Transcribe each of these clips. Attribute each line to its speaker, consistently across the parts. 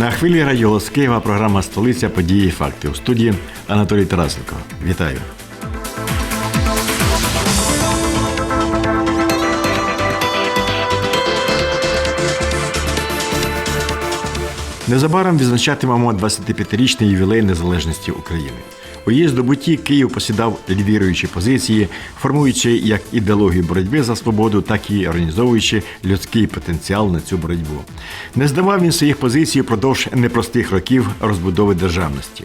Speaker 1: На хвилі радіо з Києва програма Столиця події і факти у студії Анатолій Тарасенко. Вітаю. Незабаром відзначатимемо 25-річний ювілей незалежності України. У її здобутті Київ посідав лідируючі позиції, формуючи як ідеологію боротьби за свободу, так і організовуючи людський потенціал на цю боротьбу. Не здавав він своїх позицій впродовж непростих років розбудови державності.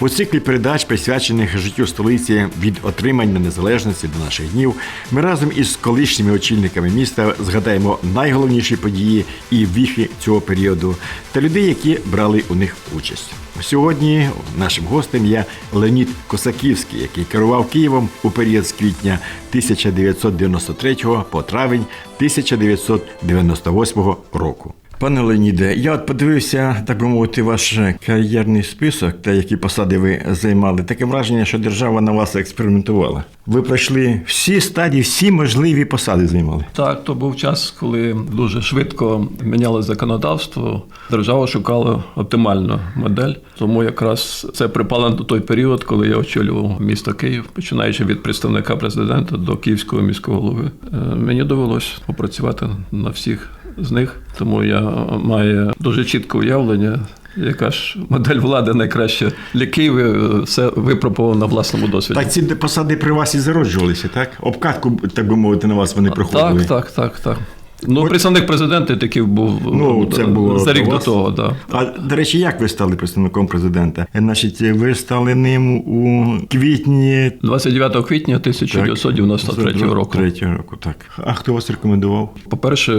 Speaker 1: У циклі передач, присвячених життю столиці від отримання незалежності до наших днів, ми разом із колишніми очільниками міста згадаємо найголовніші події і віхи цього періоду та людей, які брали у них участь. Сьогодні нашим гостем є Леонід Косаківський, який керував Києвом у період з квітня 1993 по травень 1998 року. Пане Леоніде, я от подивився, так би мовити, ваш кар'єрний список та які посади ви займали. Таке враження, що держава на вас експериментувала. Ви пройшли всі стадії, всі можливі посади займали.
Speaker 2: Так, то був час, коли дуже швидко міняло законодавство. Держава шукала оптимальну модель. Тому якраз це припало на той період, коли я очолював місто Київ, починаючи від представника президента до київського міського голови. Е, Мені довелось попрацювати на всіх з них, тому я маю дуже чітке уявлення. Яка ж модель влади найкраще для Києва е, все випробував на власному досвіді.
Speaker 1: Так ці посади при вас і зароджувалися, так? Обкатку, так би мовити, на вас вони проходили.
Speaker 2: Так, так, так, так. Ну, представник президента такий був
Speaker 1: Ну, це було
Speaker 2: за рік
Speaker 1: до
Speaker 2: того, так.
Speaker 1: А до речі, як ви стали представником президента? Е, Значить, ви стали ним у квітні
Speaker 2: 29 квітня 1993 року.
Speaker 1: Третього року, так. А хто вас рекомендував?
Speaker 2: По-перше,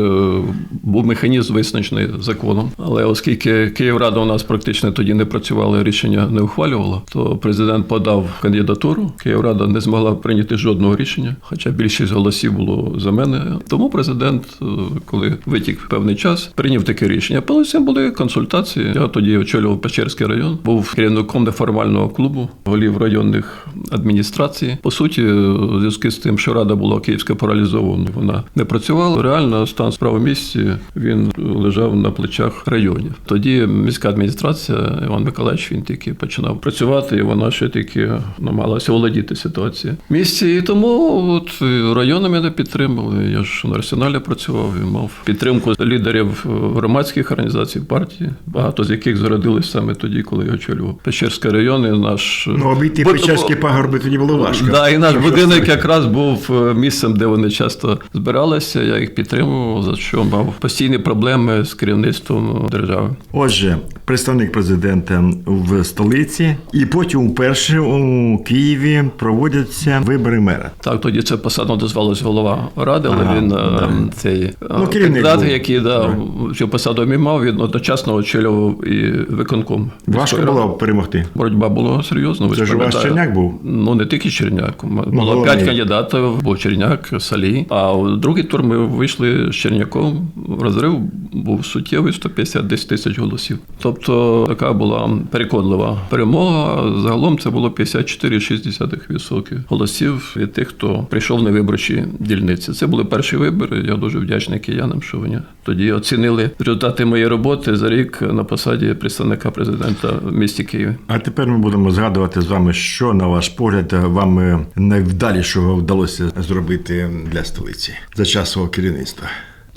Speaker 2: був механізм визначений законом, але оскільки Київрада у нас практично тоді не працювала, рішення не ухвалювала, то президент подав кандидатуру. Київрада не змогла прийняти жодного рішення, хоча більшість голосів було за мене. Тому президент, е, коли витік певний час, прийняв таке рішення. Цим були консультації. Я тоді очолював Печерський район, був керівником неформального клубу голів районних адміністрацій. По суті, у зв'язку з тим, що рада була київська паралізована, вона не працювала. Реально стан справ у місті він лежав на плечах районів. Тоді міська адміністрація Іван Миколаївич він тільки починав працювати, і вона ще тільки намагалася володіти ситуацією в місті. І тому от райони мене підтримали. Я ж на арсеналі працював і мав підтримку лідерів е, громадських організацій партії, багато з яких зародились саме тоді, коли я очолював Печерський район. І наш
Speaker 1: Ну, обійти
Speaker 2: Бо-
Speaker 1: Печерські пагорби тоді було важко.
Speaker 2: Да, і наш будинок якраз був е, місцем, де вони часто збиралися. Я їх підтримував, за що мав постійні проблеми з керівництвом держави.
Speaker 1: Отже, представник президента в столиці, і потім вперше у Києві проводяться вибори мера.
Speaker 2: Так, тоді це посаду дозвалась голова ради, але
Speaker 1: Ага,
Speaker 2: він е,
Speaker 1: да.
Speaker 2: цей е,
Speaker 1: Ну,
Speaker 2: кандидат,
Speaker 1: був.
Speaker 2: який да, цю посаду мав, він одночасно очолював і виконком.
Speaker 1: Важко було перемогти.
Speaker 2: Боротьба була серйозна.
Speaker 1: Це ж у вас. Черняк був?
Speaker 2: Ну не тільки Черняк. Було
Speaker 1: головний.
Speaker 2: п'ять кандидатів, був Черняк, Салій. А у другий тур ми вийшли з Черняком. Розрив був суттєвий 150 десь тисяч голосів. Тобто така була переконлива перемога. Загалом це було 54,6% голосів від тих, хто прийшов на виборчі дільниці. Це були перші вибори. Я дуже вдячний киянам, що вони тоді оцінили результати моєї роботи за рік на посаді представника президента в місті Києві.
Speaker 1: А тепер ми будемо згадувати з вами, що на ваш погляд вам е, найвдалішого вдалося зробити для столиці за час свого керівництва.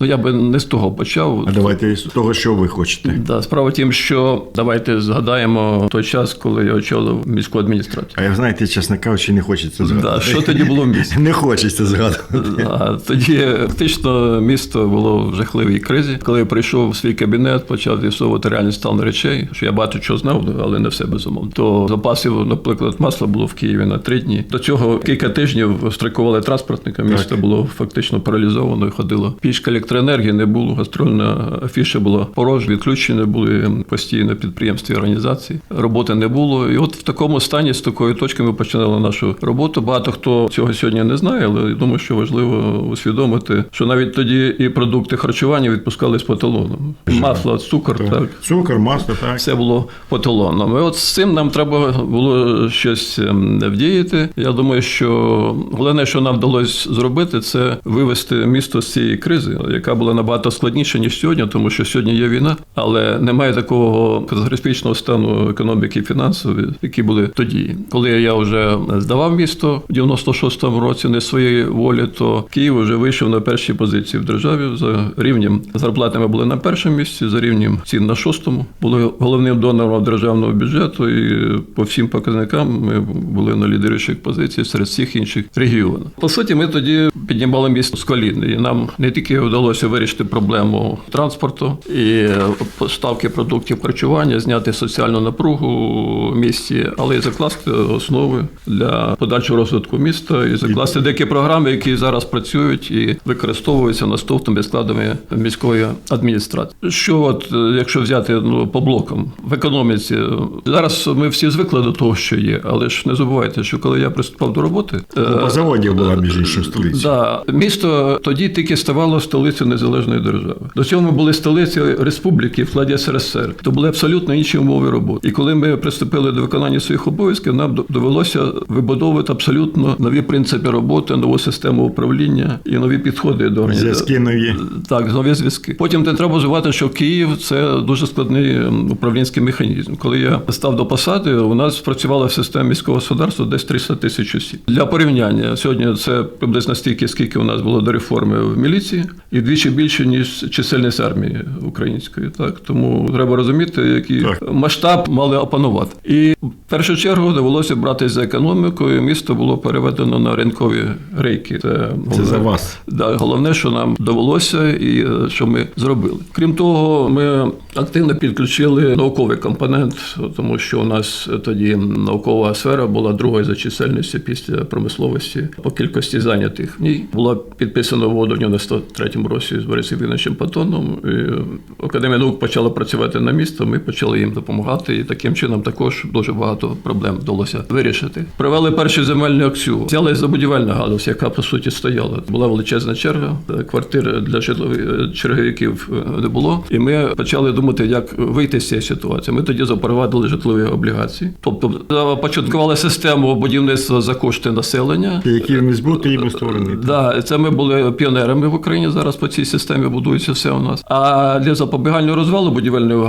Speaker 2: Ну я би не з того почав.
Speaker 1: А давайте з того, що ви хочете.
Speaker 2: Да, справа в тім, що давайте згадаємо той час, коли я очолив міську адміністрацію.
Speaker 1: А як знаєте, чесно кажучи, не хочеться згадувати.
Speaker 2: Да, що тоді було в місті?
Speaker 1: Не хочеться згадувати.
Speaker 2: А тоді фактично місто було в жахливій кризі. Коли я прийшов в свій кабінет, почав з'ясовувати реальний стан речей, що я багато чого знав, але не все безумовно. То запасів, наприклад, масла було в Києві на три дні. До цього кілька тижнів страйкували транспортника. Місто було фактично паралізовано і ходило. Пічка електроенергії не було. Гастрольна афіша була порожня, відключені були постійно підприємства і організації. Роботи не було. І от в такому стані, з такої точки, ми починали нашу роботу. Багато хто цього сьогодні не знає, але я думаю, що важливо усвідомити, що навіть тоді і продукти харчування відпускались по талону. Масло, цукор, так.
Speaker 1: Цукор, масло, так.
Speaker 2: Все було по талонам. І от з цим нам треба було щось ем, вдіяти. Я думаю, що головне, що нам вдалося зробити, це вивести місто з цієї кризи. Яка була набагато складніша ніж сьогодні, тому що сьогодні є війна, але немає такого катастрофічного стану економіки і фінансів, які були тоді. Коли я вже здавав місто в 96-му році не своєї волі, то Київ вже вийшов на перші позиції в державі за рівнем зарплати. Ми були на першому місці, за рівнем цін на шостому. Були головним донором державного бюджету, і по всім показникам ми були на лідируючих позиціях серед всіх інших регіонів. По суті, ми тоді піднімали місто з колін. І нам не тільки вдалося вирішити проблему транспорту і поставки продуктів харчування, зняти соціальну напругу в місті, але й закласти основи для подальшого розвитку міста і закласти деякі програми, які зараз працюють і використовуються наступними складами міської адміністрації. Що от е, якщо взяти ну по блокам в економіці, зараз ми всі звикли до того, що є, але ж не забувайте, що коли я приступав до роботи, е,
Speaker 1: По заводів була між іншим столиця.
Speaker 2: Да, місто тоді тільки ставало столицею незалежної держави. До цього ми були столицею республіки в складі СРСР. То були абсолютно інші умови роботи. І коли ми приступили до виконання своїх обов'язків, нам довелося вибудовувати абсолютно нові принципи роботи, нову систему управління і нові підходи до організації.
Speaker 1: Зв'язки нові.
Speaker 2: Так, нові зв'язки. Потім не треба забувати, що Київ це дуже складний управлінський механізм. Коли я став до посади, у нас працювала в системі міського господарства десь 300 тисяч осіб. Для порівняння сьогодні це приблизно стільки, скільки у нас було до реформи в міліції, і вдвічі більше ніж чисельність армії української. Так тому треба розуміти, який
Speaker 1: Так.
Speaker 2: масштаб мали опанувати. І в першу чергу довелося братися за економікою. Місто було переведено на ринкові рейки. Це,
Speaker 1: Це за вас.
Speaker 2: Да, головне, що нам довелося, і е, що ми зробили. Крім того, ми активно підключили науковий компонент, тому що у нас тоді наукова сфера була другою за чисельністю після промисловості по кількості зайнятих. В ній була підписана угода в 93-му році з Борисом Івановичем Патоном. І е, Академія наук почала працювати на місто. Ми почали їм допомагати, і таким чином також дуже багато проблем вдалося вирішити. Провели перші земельні акцію. Взяли за будівельна галузь, яка по суті стояла. Була величезна черга. е, Квартир для житлових черговиків е, не було. І ми почали думати, як вийти з цієї ситуації. Ми тоді запровадили житлові облігації, тобто започаткували систему будівництва за кошти населення.
Speaker 1: Які не збути їм створений.
Speaker 2: Да, це ми були піонерами в Україні. Зараз по цій системі будується все у нас. А для запобігання розвалу будівельної в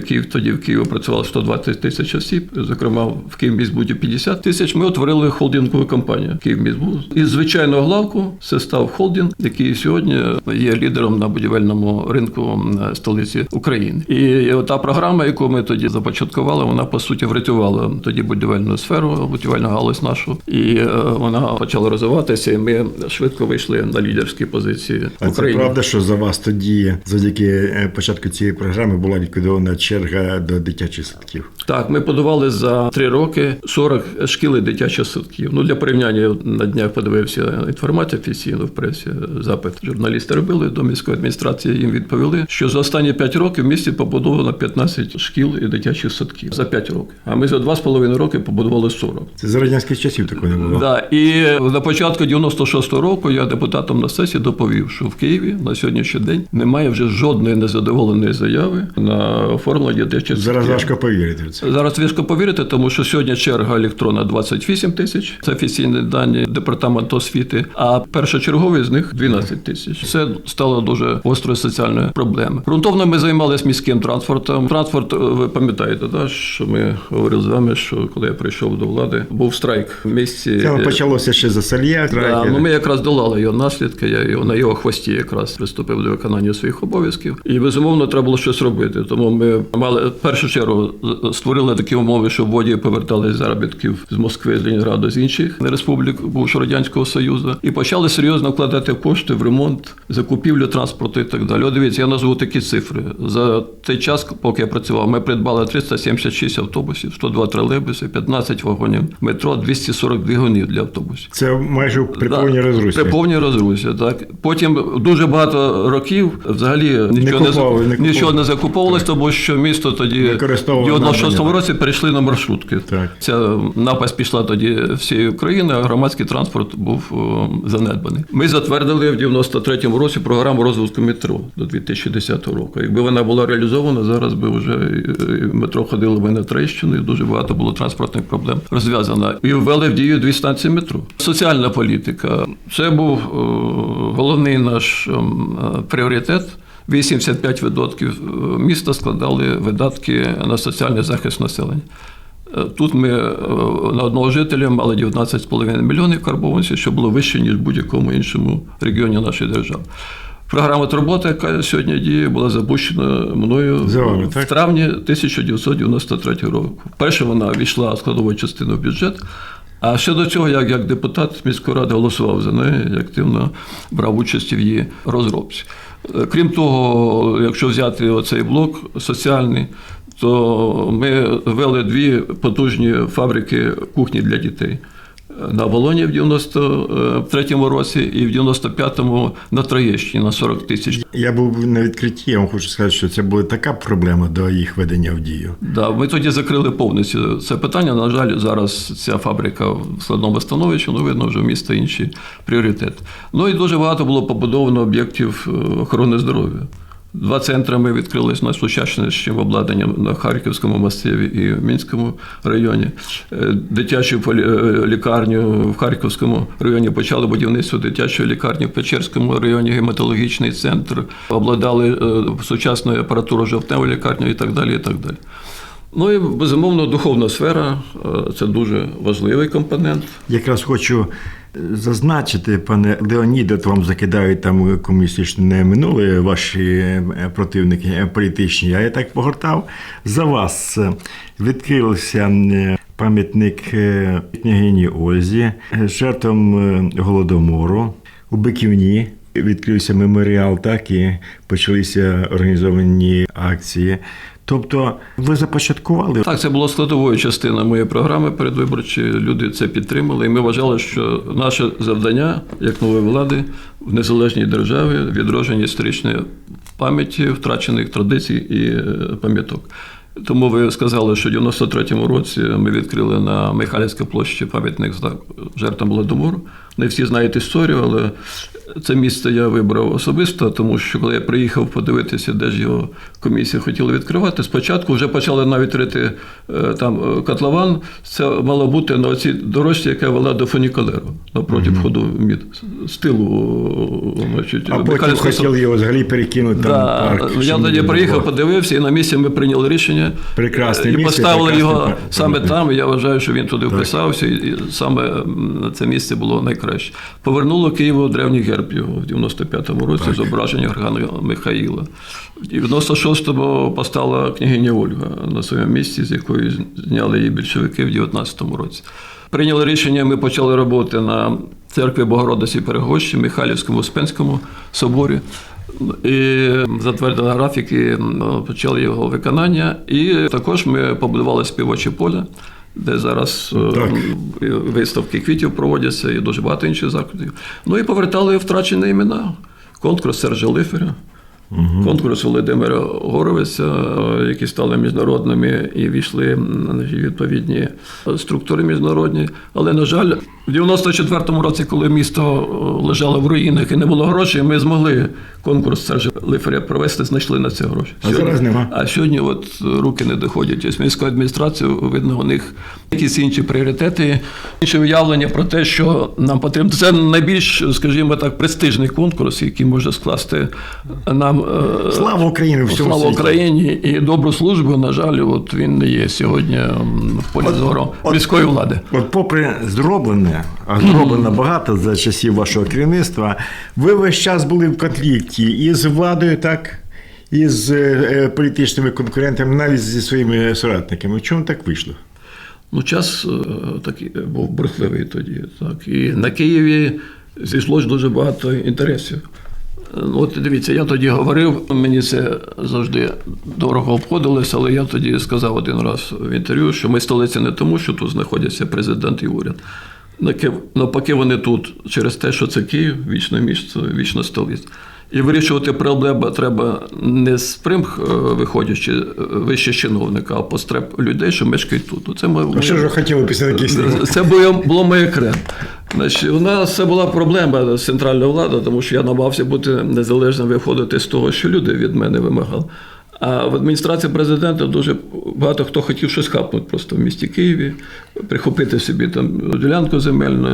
Speaker 2: Київ тоді в Києві працювало 120 тисяч осіб, зокрема в Київміськбуді 50 тисяч. Ми утворили холдингову компанію Київміськбуд. Із звичайного главку це став холдинг, який сьогодні є лідером на будівельному ринку столиці України. І та програма, яку ми тоді започаткували, вона по суті врятувала тоді будівельну сферу, будівельну галузь нашу, і е, вона почала розвиватися. І ми швидко вийшли на лідерські позиції
Speaker 1: це
Speaker 2: Україні.
Speaker 1: правда, що за вас тоді, завдяки е, початку цієї програми, була ліквідована черга до дитячих садків.
Speaker 2: Так, ми подавали за три роки 40 шкіл і дитячих садків. Ну для порівняння я на днях подивився інформацію офіційно в пресі. Запит журналісти робили до міської адміністрації. Їм відповіли, що за останні 5 років в місті побудовано 15 шкіл і дитячих садків за 5 років. А ми за 2,5 роки побудували 40.
Speaker 1: Це за радянських часів такого не було.
Speaker 2: Да, і на початку 96-го року я депутатом на сесії доповів, що в Києві на сьогоднішній день немає вже жодної незадоволеної заяви на оформлення дитячих
Speaker 1: Зараз важко повірити в це.
Speaker 2: Зараз важко повірити, тому що сьогодні черга електрона 28 тисяч. Це офіційні дані департаменту освіти. А першочергові з них 12 тисяч. Це стало дуже гострою соціальною проблемою. Грунтовно ми займалися міським транспортом. Транспорт, е, ви пам'ятаєте, да, що ми говорили з вами, що коли я прийшов до влади, був страйк в місті.
Speaker 1: Це почалося ще за Салья.
Speaker 2: Да, ну ми якраз долали його наслідки. Я його на його хвості якраз приступив до виконання своїх обов'язків. І безумовно треба було щось робити. Тому ми мали в першу чергу створили такі умови, щоб водії повертали з заробітків з Москви, з Ленінграду, з інших республік бувшого радянського союзу, і почали серйозно вкладати кошти в ремонт, закупівлю транспорту і так далі. От дивіться, я назву такі цифри. За той час, поки я працював, ми придбали 376 автобусів, 102 тролейбуси, 15 вагонів метро, 240 двигунів для автобусів.
Speaker 1: Це майже при повній розрусі.
Speaker 2: При повній розрусі, так. Потім дуже багато років взагалі нічого не,
Speaker 1: купували, не
Speaker 2: нічого не закуповувалось, тому що місто тоді в 96
Speaker 1: надання.
Speaker 2: році перейшли на маршрутки.
Speaker 1: Так.
Speaker 2: Ця напасть пішла тоді всієї України, а громадський транспорт був о, занедбаний. Ми затвердили в 93-му році програму розвитку метро до 2010 року. Якби вона була реалізована, зараз би вже і- і метро ходило би на Трещину, і дуже багато було транспортних проблем розв'язано. І ввели в дію дві станції метро. Соціальна політика. Це був головний наш наш ем, е, пріоритет. 85% міста складали видатки на соціальний захист населення. Е, Тут ми е, на одного жителя мали 19,5 мільйонів карбованців, що було вище, ніж в будь-якому іншому регіоні нашої держави. Програма «Турбота», яка сьогодні діє, була запущена мною
Speaker 1: За вами,
Speaker 2: в травні 1993 року. Перше вона війшла складовою частиною в бюджет. А ще до цього, як, як депутат міської ради голосував за неї і активно брав участь в її розробці. Е, Крім того, якщо взяти оцей блок соціальний, то ми ввели дві потужні фабрики кухні для дітей. На Волоні в 93-му році і в 95-му на Троєщині на 40 тисяч.
Speaker 1: Я був на відкритті, я вам хочу сказати, що це була така проблема до їх ведення в дію.
Speaker 2: Да, ми тоді закрили повністю це питання. На жаль, зараз ця фабрика в складному становищі, ну видно, вже в міста інші пріоритети. Ну і дуже багато було побудовано об'єктів е, охорони здоров'я. Два центри ми відкрили найсучаснішим обладнанням на Харківському масиві і в Мінському районі. Е, Дитячу е, лікарню в Харківському районі почали будівництво дитячої лікарні в Печерському районі, гематологічний центр, обладнали е, сучасною апаратурою жовтневу лікарню і так далі. І так далі. Ну і безумовно, духовна сфера це дуже важливий компонент.
Speaker 1: Якраз хочу зазначити, пане Леоніде, вам закидають там комуністичне минуле ваші е, противники е, політичні. А я так погортав. За вас е, відкрився пам'ятник княгині Ользі, жертвам голодомору у Биківні. Відкрився меморіал, так і почалися організовані акції. Тобто, ви започаткували
Speaker 2: Так, це було складовою частиною моєї програми передвиборчої. Люди це підтримали, і ми вважали, що наше завдання як нової влади в незалежній державі відродження історичної пам'яті, втрачених традицій і е, пам'яток. Тому ви сказали, що в 93-му році ми відкрили на Михайлівській площі пам'ятник жертвам Голодомору. Не всі знають історію, але це місце я вибрав особисто, тому що коли я приїхав подивитися, де ж його комісія хотіла відкривати, спочатку вже почали навіть рити е, там е, котлован. Це мало бути на цій дорожці, яка вела до фунікалеру напроти входу в мід з тилу. е, Значить,
Speaker 1: а потім хотіли його взагалі перекинути
Speaker 2: Да,
Speaker 1: в парк.
Speaker 2: я тоді приїхав,
Speaker 1: було.
Speaker 2: подивився, і на місці ми прийняли рішення.
Speaker 1: Прекрасне
Speaker 2: і
Speaker 1: місце,
Speaker 2: поставили його
Speaker 1: пам-
Speaker 2: саме там. Я вважаю, що він туди вписався, і саме це місце було найкраще. Повернуло Києву древній герб його в 95-му році, зображення Архангела Михаїла. В 96-му постала княгиня Ольга на своєму місці, з якої зняли її більшовики в 19-му році. Прийняли рішення, ми почали роботи на церкві Богородиці Перегощі, Михайлівському Успенському соборі. І затвердили графік і почали його виконання. І також ми побудували співоче поле, де зараз е,
Speaker 1: Так.
Speaker 2: виставки квітів проводяться і дуже багато інших заходів. Ну і повертали втрачені імена. Конкурс Сержа Лифера. Конкурс Володимира Горовиця, е, які стали міжнародними і війшли в відповідні структури міжнародні. Але, на жаль, в 94-му році, коли місто е, лежало в руїнах і не було грошей, ми змогли конкурс Сержа Лиферя провести, знайшли на це гроші.
Speaker 1: А зараз нема.
Speaker 2: А сьогодні от руки не доходять. Ось міська адміністрація, видно, у них якісь інші пріоритети, інше уявлення про те, що нам потрібно. Це найбільш, скажімо так, престижний конкурс, який може скласти нам е,
Speaker 1: Слава Україні! Всьому
Speaker 2: слава
Speaker 1: світі!
Speaker 2: Україні і добру службу. На жаль, от він не є сьогодні в полі зору
Speaker 1: от-
Speaker 2: міської влади.
Speaker 1: От попри зроблене, а зроблено багато за часів вашого керівництва, ви весь час були в конфлікті і з владою, так, і з е, політичними конкурентами, навіть зі своїми соратниками. Чому так вийшло?
Speaker 2: Ну, час е, такий був бурхливий тоді. Так. І на Києві зійшлось дуже багато інтересів. Е, От дивіться, я тоді говорив, мені це завжди дорого обходилось, але я тоді сказав один раз в інтерв'ю, що ми столиця не тому, що тут знаходяться президент і уряд. Навпаки, вони тут через те, що це Київ, вічне місце, вічна столиця. І вирішувати проблеми треба не з примх, е, виходячи е, вище чиновника, а постреб людей, що мешкають тут. Оце ми,
Speaker 1: А що ж ви хотіли після таких слів?
Speaker 2: це було, було моє крем. Значить, у нас це була проблема з центральною владою, тому що я намагався бути незалежним виходити з того, що люди від мене вимагали. А в адміністрації президента дуже багато хто хотів щось хапнути просто в місті Києві, прихопити собі там ділянку земельну.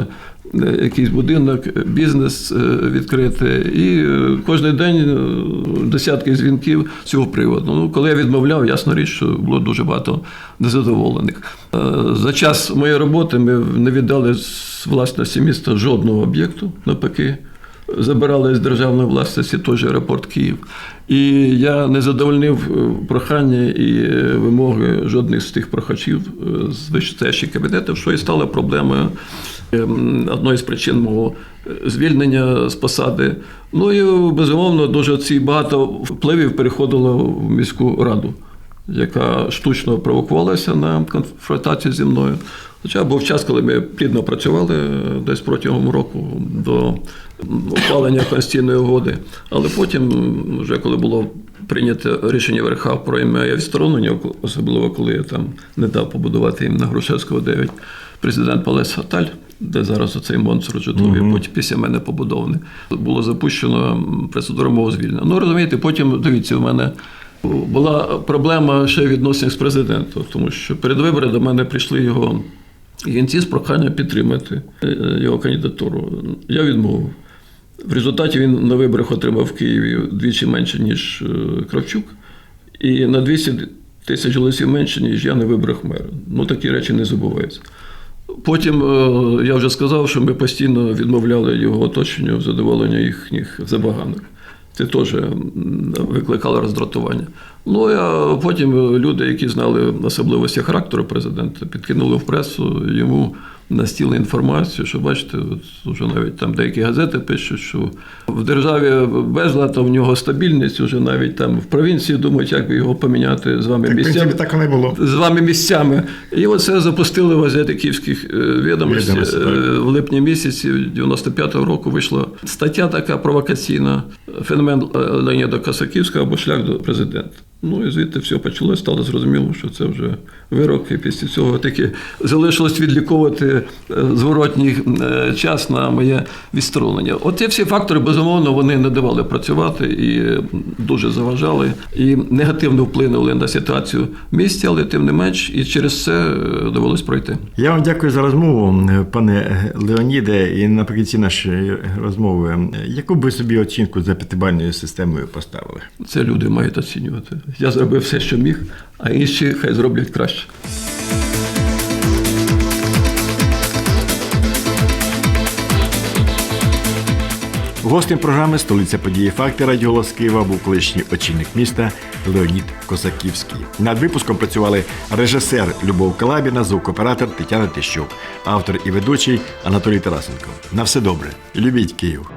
Speaker 2: е, якийсь будинок, бізнес е, відкрити. І е, кожен день е, десятки дзвінків з цього приводу. Ну, коли я відмовляв, ясно річ, що було дуже багато незадоволених. Е, За час моєї роботи ми не віддали з власності міста жодного об'єкту, навпаки. Забирали з державної власності той же аеропорт Київ. І я не задовольнив е, прохання і е, вимоги жодних з тих прохачів е, з вищестоящих кабінетів, що і стало проблемою ем, одної з причин мого звільнення з посади. Ну і безумовно дуже ці багато впливів переходило в міську раду, яка штучно провокувалася на конфронтацію зі мною. Хоча був час, коли ми плідно працювали е, десь протягом року до ухвалення конституційної угоди. Але потім, вже коли було прийнято рішення верха про ім'я відсторонення, особливо коли я там не дав побудувати їм на Грушевського 9, президент Палес Фаталь, де зараз оцей монстр житловий, потім після мене побудований, було запущено м, процедуру мого звільнення. Ну розумієте, потім дивіться, у мене. Була проблема ще відносин з президентом, тому що перед виборами до мене прийшли його гінці з проханням підтримати е, його кандидатуру. Я відмовив. В результаті він на виборах отримав в Києві двічі менше, ніж е, Кравчук, і на 200 тисяч голосів менше, ніж я на виборах мера. Ну такі речі не забуваються. Потім е, я вже сказав, що ми постійно відмовляли його оточенню задоволення їхніх забаганок. Це теж викликало роздратування. Ну а потім люди, які знали особливості характеру президента, підкинули в пресу йому на стіл інформацію, що бачите, от вже навіть там деякі газети пишуть, що в державі безлад, в нього стабільність, вже навіть там в провінції думають, як би його поміняти з вами
Speaker 1: Так,
Speaker 2: місцями
Speaker 1: принципі, так і було.
Speaker 2: з вами місцями. І оце запустили в газети київських е, відомостей. В липні місяці 95-го року вийшла стаття така провокаційна Феномен е, Леоніда Косаківського або шлях до президента. Ну і звідти все почалося, стало зрозуміло, що це вже вирок, і після цього таки залишилось відліковувати е, зворотній е, час на моє відсторонення. От ці всі фактори, безумовно, вони не давали працювати і е, дуже заважали, і негативно вплинули на ситуацію в місті, але тим не менш, і через це довелось пройти.
Speaker 1: Я вам дякую за розмову, пане Леоніде. І наприкінці нашої розмови, яку б ви собі оцінку за п'ятибальною системою поставили?
Speaker 2: Це люди мають оцінювати. Я зробив все, що міг, а інші хай зроблять краще.
Speaker 1: Гостем програми столиця події факти Радіголос Києва був колишній очільник міста Леонід Козаківський. Над випуском працювали режисер Любов Калабіна, звукоператор Тетяна Тищук, автор і ведучий Анатолій Тарасенко. На все добре. Любіть Київ.